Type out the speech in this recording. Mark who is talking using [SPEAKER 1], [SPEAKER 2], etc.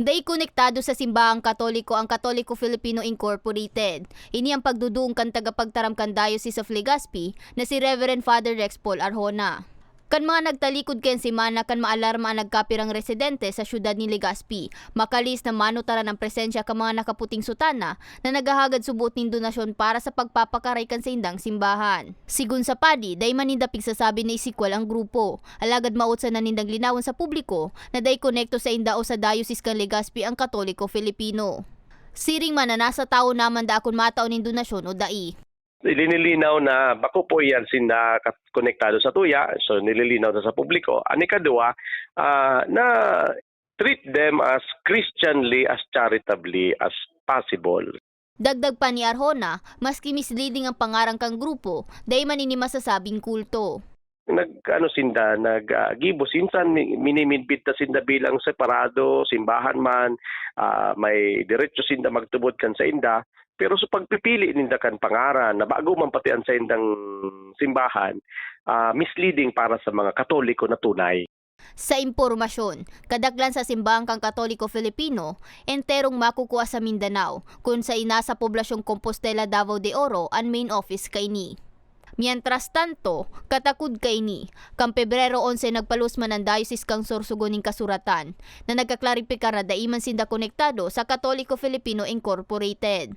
[SPEAKER 1] Day konektado sa simbahang katoliko ang Katoliko Filipino Incorporated. Ini ang pagduduong kan tagapagtaram kan Diocese of Legazpi na si Reverend Father Rex Paul Arjona. Kan mga nagtalikod ken simana kan maalarma ang nagkapirang residente sa syudad ni Legazpi, makalis na manutara ng presensya ka mga nakaputing sutana na nagahagad subot nin donasyon para sa pagpapakaray kan sa indang simbahan. Sigun sa padi, day maninda pigsasabi na isikwal ang grupo. Alagad maot sa nanindang linawon sa publiko na day konekto sa inda o sa diocese kan Legazpi ang Katoliko Filipino. Siring man na nasa tao naman da akon mataon nin donasyon o dai.
[SPEAKER 2] Nililinaw na bako po yan sinda kat- konektado sa tuya, so nililinaw na sa publiko. Ani kadua, ah, na treat them as Christianly, as charitably as possible.
[SPEAKER 1] Dagdag pa ni Arjona, maski misleading ang pangarang kang grupo, day manini masasabing kulto.
[SPEAKER 2] Nag ano sinda naggibo sinsan mi- minimidbit na sinda bilang separado simbahan man ah, may diretso sinda magtubod kan sa inda pero sa pagpipili ninda kan pangaran na bago man pati ang sa indang simbahan ah, misleading para sa mga katoliko na tunay
[SPEAKER 1] Sa impormasyon, kadaglan sa simbahang kang Katoliko Filipino, enterong makukuha sa Mindanao, kung sa ina sa poblasyong Compostela Davao de Oro ang main office kay ni. Mientras tanto, katakud kay ni, kang Pebrero 11 nagpalus man ang Diocese kang Sorsogoning Kasuratan na nagkaklaripikar na daiman sinda konektado sa Katoliko Filipino Incorporated.